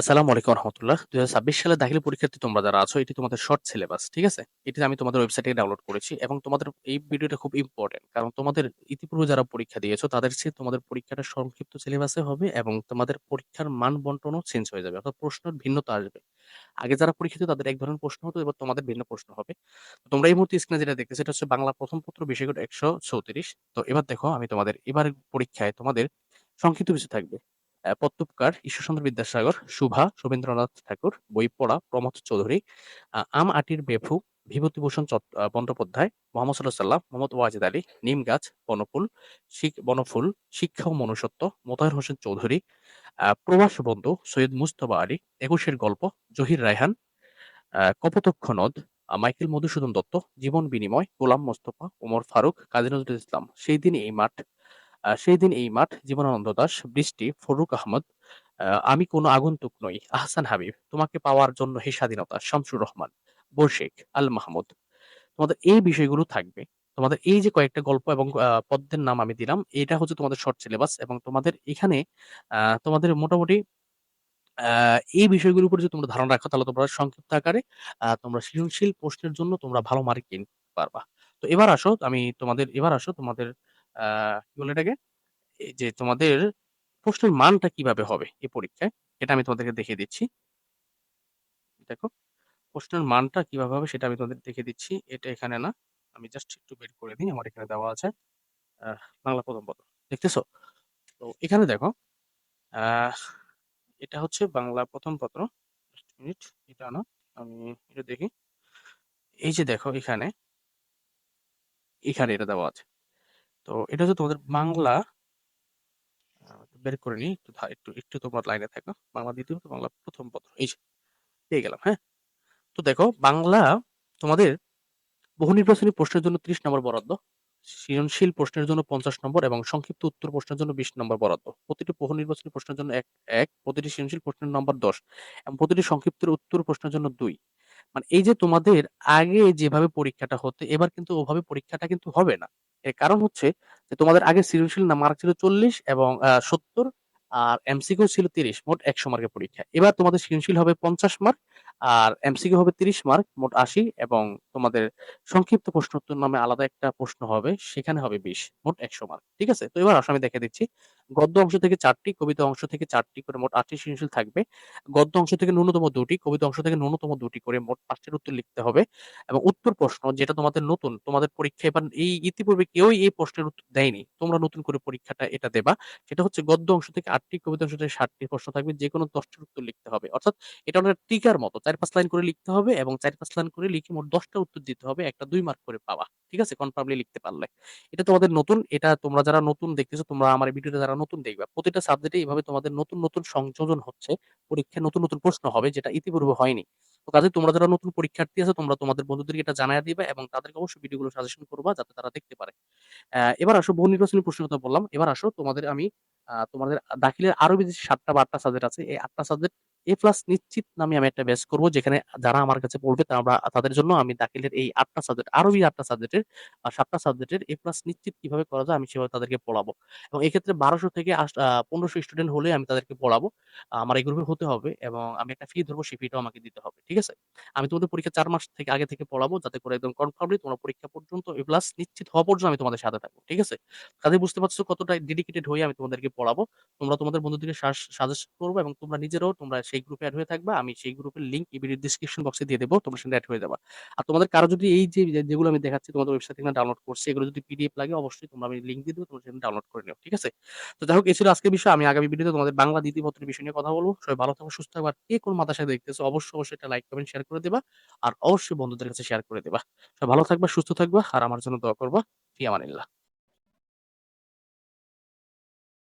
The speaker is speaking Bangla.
আসসালামু আলাইকুম রহমতুল্লাহ। দু হাজার ছাব্বিশ সালে দাখিল পরীক্ষার্থী তোমরা যারা আছো, এটি তোমাদের শর্ট সিলেবাস। ঠিক আছে? এটি আমি তোমাদের ওয়েবসাইট ডাউনলোড করেছি এবং তোমাদের এই ভিডিওটা খুব ইম্পোর্টেন্ট। কারণ তোমাদের ইতিপূর্বে যারা পরীক্ষা দিয়েছ তাদের চেয়ে তোমাদের পরীক্ষাটা সংক্ষিপ্ত সিলেবাসে হবে এবং তোমাদের পরীক্ষার মান বন্টনও চেঞ্জ হয়ে যাবে। অর্থাৎ প্রশ্নের ভিন্নতা আসবে। আগে যারা পরীক্ষা দিত তাদের এক ধরনের প্রশ্ন হতো, এবার তোমাদের ভিন্ন প্রশ্ন হবে। তোমরা এই মুহূর্তে স্ক্রিনে যেটা দেখতেছো এটা হচ্ছে বাংলা প্রথম পত্র বিষয়কোড ১৩৪। তো এবার দেখো আমি তোমাদের এবার পরীক্ষায় তোমাদের সংক্ষিপ্ত কিছু থাকবে। অ্যা পত্তবকার ঈশ্বরচন্দ্র বিদ্যাসাগর, সুভা শোভেন্দ্রনাথ ঠাকুর, বই পড়া প্রমথ চৌধুরী, আম আটির বেফু বিভূতিভূষণ বন্দ্যোপাধ্যায়, মোহাম্মদ সাল্লাল্লাহু সাল্লাম, মোহাম্মদ ওয়াজেদ আলী, নিম গাছ, বনফুল, বনফুল, শিক্ষা ও মনুষ্যত্ব, মোতাহার হোসেন চৌধুরী, প্রবাস বন্ধু সৈয়দ মুজতবা আলী, একুশের গল্প জহির রায়হান, কপোতক্ষ নদ, মাইকেল মধুসূদন দত্ত, জীবন বিনিময়, গোলাম মোস্তফা, ওমর ফারুক, কাজী নজরুল ইসলাম, সেই দিন এই মাঠ, সেই দিন এই মাঠ, জীবনানন্দ দাশ, বৃষ্টি, ফরুক আহমদ, আমি কোনো আগন্তুক নই, আহসান হাবিব, তোমাকে পাওয়ার জন্য হে স্বাধীনতা, শামসুর রহমান, বশিক, আল মাহমুদ। তোমাদের এই বিষয়গুলো থাকবে। তোমাদের এই যে কয়েকটা গল্প এবং পদ্মের নাম আমি দিলাম, এটা হচ্ছে তোমাদের শর্ট সিলেবাস এবং তোমাদের এখানে তোমাদের মোটামুটি এই বিষয়গুলোর উপর যদি তোমরা ধারণা রাখো তাহলে তোমরা সংক্ষিপ্ত আকারে তোমরা সৃজনশীল প্রশ্নের জন্য তোমরা ভালো মার্ক পারবা। তো এবার আসো আমি তোমাদের এবার আসো তোমাদের কি বলে এটাকে? এই যে তোমাদের প্রশ্নের মানটা কীভাবে হবে এই পরীক্ষায়, এটা আমি তোমাদেরকে দেখিয়ে দিচ্ছি। দেখো, প্রশ্নের মানটা কীভাবে হবে সেটা আমি তোমাদের দেখিয়ে দিচ্ছি। এটা এখানে না। আমি জাস্ট একটু বের করে দিই। আমার এখানে দেওয়া আছে। বাংলা প্রথম পত্র। দেখতেছো? তো এখানে দেখো, এটা হচ্ছে বাংলা প্রথম পত্র। মিনিট। এটা না। আমি এটা দেখি। এই যে দেখো এখানে এখানে এটা দেওয়া আছে। তো এটা হচ্ছে তোমাদের বাংলা বের করে নিই। একটু একটু একটু তোমরা লাইনে থাকো। বাংলা দ্বিতীয় বাংলা প্রথম পত্র। এই যে পেয়ে গেলাম, হ্যাঁ? তো দেখো বাংলা তোমাদের বহু নির্বাচনী প্রশ্নের জন্য ৩০ নম্বর বরাদ্দ। সৃজনশীল প্রশ্নের জন্য ৫০ নম্বর এবং সংক্ষিপ্ত উত্তর প্রশ্নের জন্য ২০ নম্বর বরাদ্দ। প্রতিটি বহু নির্বাচনী প্রশ্নের জন্য ১, ১ প্রতিটি সৃজনশীল প্রশ্নের নম্বর ১০ এবং প্রতিটি সংক্ষিপ্ত উত্তর প্রশ্নের জন্য দুই মানে এই যে তোমাদের আগে যেভাবে পরীক্ষাটা হতো এবার কিন্তু ওভাবে পরীক্ষাটা কিন্তু হবে না। এর কারণ হচ্ছে যে তোমাদের আগে সৃজনশীল মার্ক ছিল ৪০ এবং সত্তর ৭০ আর এমসিকিউ ছিল ৩০ মোট ১০০ মার্কের পরীক্ষা। এবার তোমাদের সৃজনশীল হবে ৫০ মার্ক আর এমসিকিউ হবে ৩০ মার্ক মোট ৮০ এবং তোমাদের সংক্ষিপ্ত প্রশ্ন উত্তর নামে আলাদা একটা প্রশ্ন হবে সেখানে হবে ২০ মোট ১০০ মার্ক। ঠিক আছে? তো এবার আসো আমি দেখিয়ে দিচ্ছি। গদ্য অংশ থেকে চারটি কবিতা অংশ থেকে চারটি করে মোট ৮ টি সৃজনশীল থাকবে। গদ্য অংশ থেকে ন্যূনতম দুটি কবিতা অংশ থেকে ন্যূনতম দুটি করে মোট পাঁচটির উত্তর লিখতে হবে এবং উত্তর প্রশ্ন যেটা তোমাদের নতুন, তোমাদের পরীক্ষা এবার এই ইতিপূর্বে কেউই এই প্রশ্নের উত্তর দেয়নি। তোমরা নতুন করে পরীক্ষাটা এটা দেবা। সেটা হচ্ছে গদ্য অংশ থেকে আটটি কবিতা অংশ থেকে ৬০ টি প্রশ্ন থাকবে। যেকোনো ১০ টির উত্তর লিখতে হবে। অর্থাৎ এটা অনেকটা টিকার মতো ৪-৫ লাইন করে লিখতে হবে এবং ৪-৫ লাইন করে লিখে মোট ১০ টা উত্তর দিতে হবে। একটা ২ মার্ক করে পাওয়া। ঠিক আছে? কনফার্মলি লিখতে পারলে। এটা তোমাদের নতুন। এটা তোমরা যারা নতুন দেখতেছো, তোমরা আমার ভিডিওটা যারা নতুন দেখবা, প্রতিটা সাবজেক্টে এভাবে তোমাদের নতুন, নতুন সংযোজন হচ্ছে। পরীক্ষায় নতুন, নতুন প্রশ্ন হবে যেটা ইতিপূর্বে হয়নি। তো কাজেই তোমরা যারা নতুন পরীক্ষার্থী আছো তোমরা তোমাদের বন্ধুদেরকে এটা জানাইয়া দিবে এবং তাদেরকে অবশ্যই ভিডিওগুলো সাজেশন করবা যাতে তারা দেখতে পারে। এবার আসো বহু নির্বাচনী প্রশ্নের কথা বললাম। এবার আসো তোমাদের আমি তোমাদের দাখিলের আরও বেশি সাতটা বা আটটা সাবজেক্ট আছে। এই ৮ টা সাবজেক্ট এ প্লাস নিশ্চিত নামে আমি একটা ব্যাচ করব, যেখানে যারা আমার কাছে পড়বে তারা, তাদের জন্য আমি দাখিলের এই ৮ টা সাবজেক্ট আরও এই ৮ টা সাবজেক্টের আ ৭ টা সাবজেক্টের এ প্লাস নিশ্চিত কীভাবে করা যায় আমি সেভাবে তাদেরকে পড়াবো। এবং এক্ষেত্রে ১২০০ থেকে ১৫০০ স্টুডেন্ট হলে আমি তাদেরকে পড়াবো। আমার এই গ্রুপে হতে হবে এবং আমি একটা ফি ধরবো, সেই ফিটাও আমাকে দিতে হবে। ঠিক আছে? আমি তোমাদের পরীক্ষা ৪ মাস থেকে আগে থেকে পড়াবো, যাতে করে একদম কনফার্মলি তোমরা পরীক্ষা পর্যন্ত এ প্লাস নিশ্চিত হওয়া পর্যন্ত আমি তোমাদের সাথে থাকব। ঠিক আছে? কাজেই বুঝতে পারছ কতটা ডেডিকেটেড হয়ে আমি তোমাদেরকে পড়াবো। তোমরা তোমাদের বন্ধুদেরকে সাজেস্ট করবা এবং তোমরা নিজেরাও তোমরা সেই গ্রুপে এড হয়ে থাকবা। আমি সেই গ্রুপের লিংক এই ভিডিওর ডেসক্রিপশন বক্সে দিয়ে দেব। তোমরা সেখানে এড হয়ে যাবা। আর তোমাদের কারও যদি এই যে যেগুলো আমি দেখাচ্ছি তোমাদের ওয়েবসাইট থেকে ডাউনলোড করছি এগুলো যদি পিডিএফ লাগে অবশ্যই তোমরা আমি লিংক দিয়ে দেব। তোমরা সেখানে ডাউনলোড করে নিও। ঠিক আছে? তো যাই হোক এই ছিল আজকের বিষয়। আমি আগামী ভিডিওতে তোমাদের বাংলা দ্বিতীয়পত্রের বিষয় নিয়ে কথা বলব সবাই ভালো থাকো, সুস্থ থাকো। আর কে কোন মাদ্রাসায় দেখতেছো অবশ্যই, অবশ্যই একটা লাইক, কমেন্ট, শেয়ার করে দিবা। আর অবশ্যই বন্ধুদের কাছে শেয়ার করে দিবা। সবাই ভালো থাকবা, সুস্থ থাকবা আর আমার জন্য দোয়া করবা। ফি আমানিল্লাহ।